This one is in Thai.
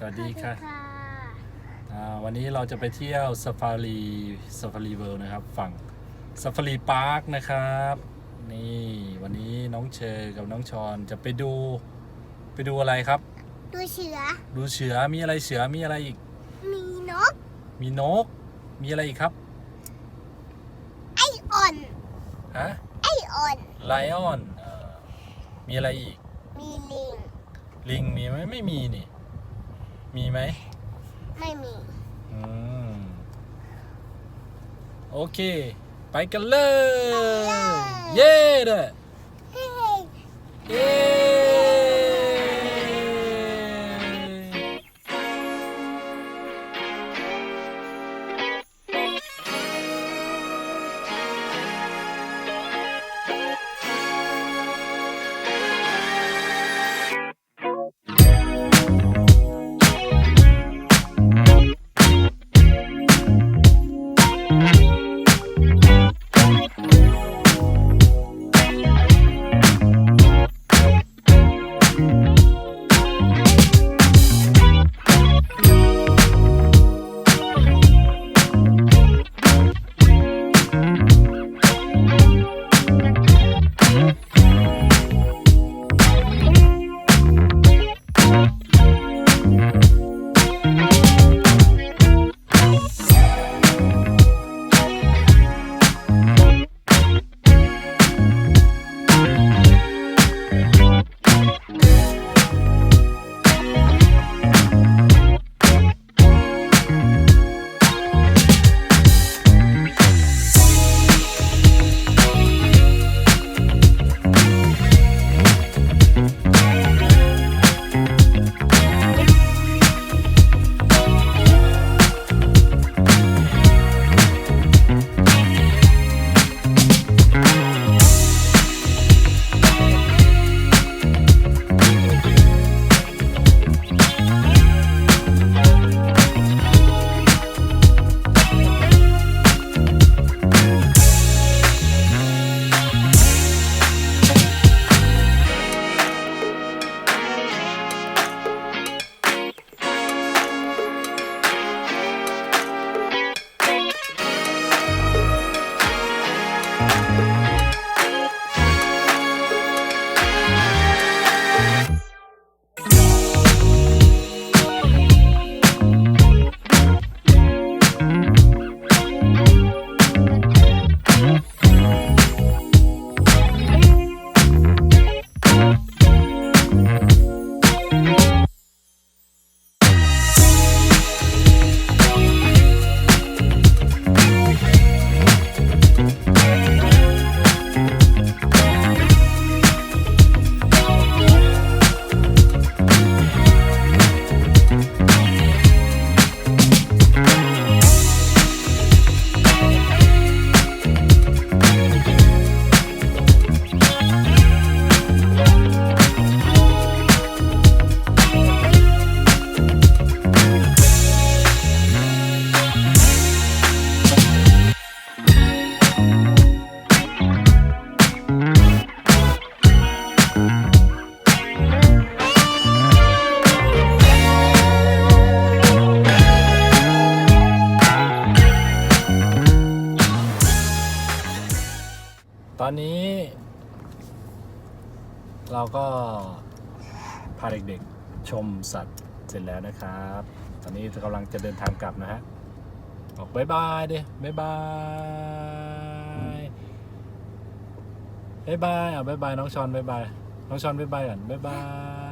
สวัสดีค่ะสวัสดีค่ะอ่าวันนี้เราจะไปเที่ยวซ a ฟารีซ a ฟารีเวิลด์นะครับ ฝั่งซ a ฟารีพาร์คนะครับ นี่วันนี้น้องเชอกับน้องชอนจะไปดูไปดูอะไรครับ ดูเสือ ดูเสือมีอะไรเสือมีอะไรอีก มีนก มีนก มีอะไรอีกครับ ไออ่อน ฮะ ไออ่อน ไลออน มีอะไรอีก มีลิง ลิงมีไหมไม่มีนี่ มีไหม ไม่มี อืม โอเค ไปกันเลย เย้เด้อ อนนี้ เราก็พาเด็กๆชมสัตว์เสร็จแล้วนะครับ ตอนนี้กำลังจะเดินทางกลับนะฮะบอกบายบายดิบายบายบายบายอะบายบายน้องชอนบายบายน้องชอนบายบายก่อนบายบาย